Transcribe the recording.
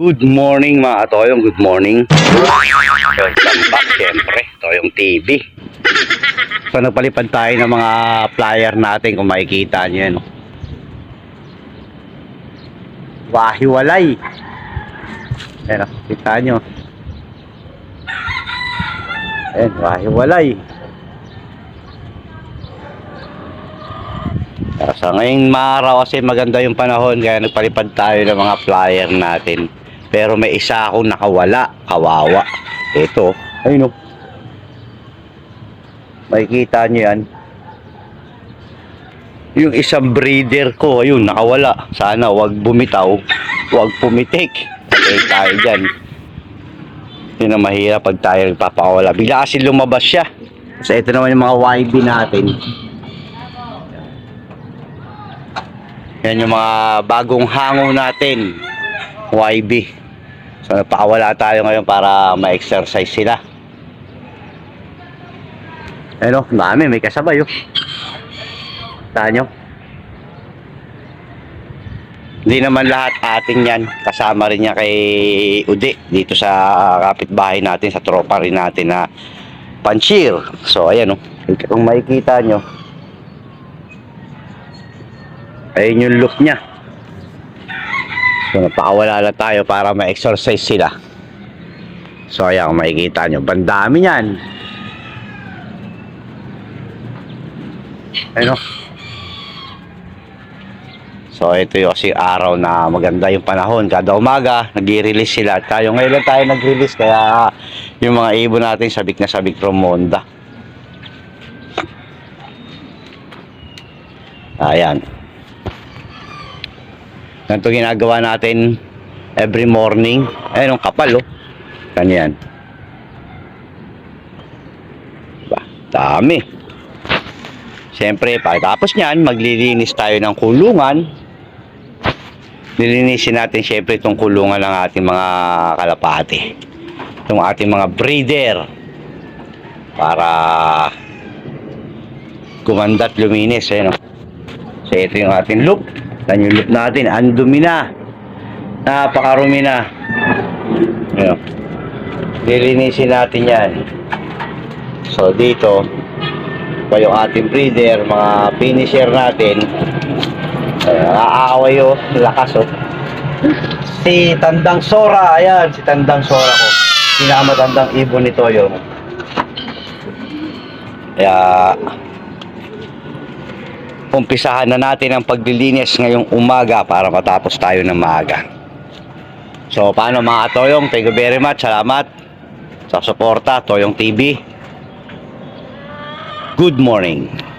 Good morning mga Toyong, good morning. Welcome back syempre, Toyong TV. So nagpalipad tayo ng mga flyer natin kung makikita nyo yan. Wahiwalay. Ayan, kita nyo. Ayan, wahiwalay. Ah, Sa ngayong araw kasi maganda yung panahon kaya nagpalipad tayo ng mga flyer natin. Pero may isa akong nakawala, kawawa. Ito, ayun o. Makikita nyo yan. Yung isang breeder ko, ayun, nakawala. Sana wag bumitaw, wag pumitik. Patay tayo dyan. Yun ang mahirap pag tayo nagpapakawala. Bigla kasi lumabas siya. So ito naman yung mga YB natin. Yan yung mga bagong hango natin. YB. So nagpakawala tayo ngayon para ma-exercise sila. Ano, dami, may kasabay oh. Taan nyo? Hindi naman lahat atin yan. Kasama rin niya kay Udi dito sa kapitbahay natin, sa tropa rin natin na panchir. So ayan oh. Kung makikita nyo, ayun yung look niya. So, napakawala na tayo para ma-exercise sila. So, ayan, kung makikita nyo, bandami yan. Ano? So, ito yung kasi araw na maganda yung panahon. Kada umaga, nag-release sila. Tayo ngayon lang tayo nag-release, kaya yung mga ibon natin sabik na sabik from Monda. Ayan. Ganito ginagawa natin every morning. Ayun, ang kapal, oh. Ganyan. Ba, dami. Siyempre, pagkatapos niyan, maglilinis tayo ng kulungan. Nilinisin natin siyempre itong kulungan ng ating mga kalapati. Itong ating mga breeder. Para gumanda't luminis. Ayun, oh. So, ito yung ating loop. Yan yung loop natin. Ang dumi na. Napakarumi na. Ayan. Lilinisin natin yan. So, dito, pa yung ating breeder, mga finisher natin. Aaway oh. Lakas oh. Si Tandang Sora. Ayan, si Tandang Sora ko. Pinakamatandang ibon nito yun. Kaya, umpisahan na natin ang paglilinis ngayong umaga para matapos tayo ng maaga. So, paano mga Toyong? Thank you very much. Salamat sa suporta, Toyong TV. Good morning.